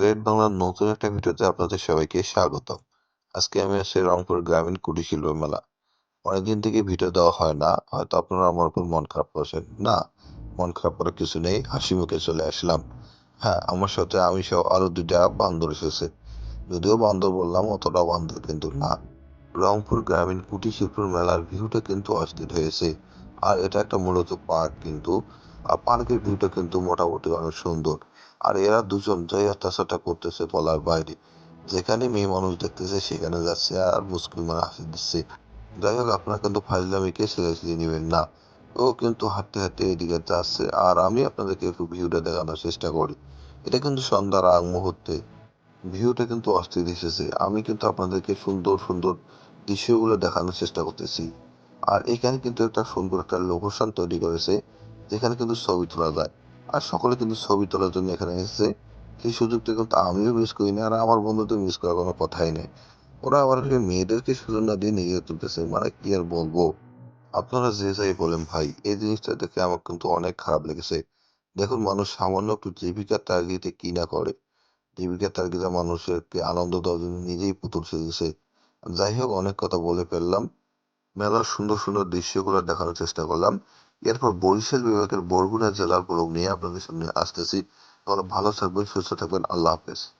Great বাংলার নতুন একটা ভিডিওতে আপনাদের সবাইকে স্বাগত আজকে আমি আছি রংপুর গ্রামীণ কুটির শিল্প মেলা। অনেকদিন থেকে ভিডিও দেওয়া হয় না, হয়তো আপনারা আমার উপর মন খারাপ করছেন। না, মন খারাপ করার কিছু নেই, হাসি মুখে চলে আসলাম। হ্যাঁ আমার সাথে আমি সহ আরও দুইটা বান্দর এসেছে। যদিও বান্দর বললাম অতটা বান্দর কিন্তু না। রংপুর গ্রামীণ কুটির শিল্প মেলার ভিউটা কিন্তু অস্থির হয়েছে। আর এটা একটা মূলত পার্ক কিন্তু। আর পার্কের ভিউটা কিন্তু মোটামুটি অনেক সুন্দর। আর এরা দুজন যাই অত্যাচারটা করতেছে বলার বাইরে। যেখানে মেয়ে মানুষ দেখতেছে সেখানে যাচ্ছে আর মুসকিল মানে হাসি দিচ্ছে। যাই হোক, আপনারা কিন্তু ফাইজলামিকে ছেড়ে নেবেন না। ও কিন্তু হাঁটতে হাঁটতে এদিকে যাচ্ছে। আর আমি আপনাদেরকে একটু ভিউটা দেখানোর চেষ্টা করি। এটা কিন্তু সন্ধ্যার আগ মুহূর্তে। ভিউটা কিন্তু অস্থির এসেছে। আমি কিন্তু আপনাদেরকে সুন্দর সুন্দর দৃশ্যগুলো দেখানোর চেষ্টা করতেছি। আর এখানে কিন্তু একটা সুন্দর একটা লোকেশন তৈরি করেছে, যেখানে কিন্তু ছবি তোলা যায়। আর সকলে কিন্তু ছবি তোলার জন্য এখানে এসেছে। সেই সুযোগটা কিন্তু আমিও মিস করি না, আর আমার বন্ধু তো মিস করার কোনো কথাই নেই। ওরা আবার মেয়েদেরকে সুযোগ না দিয়ে নিজে তুলতেছে মানে কি আর বলব? আপনারা যে যাই বলেন ভাই, এই জিনিসটা দেখে আমার কিন্তু অনেক খারাপ লেগেছে। দেখুন, মানুষ সামান্য একটু জীবিকার তাগিদে কি না করে। জীবিকার তাগিদে মানুষেরকে আনন্দ দেওয়ার জন্য নিজেই পুতুল সেজেছে। যাই হোক, অনেক কথা বলে ফেললাম। মেলার সুন্দর সুন্দর দৃশ্যগুলো দেখানোর চেষ্টা করলাম। এরপর বরিশাল বিভাগের বরগুনা জেলার ব্লগ নিয়ে আপনাদের সামনে আসতেছি। তাহলে ভালো থাকবেন, সুস্থ থাকবেন। আল্লাহ হাফেজ।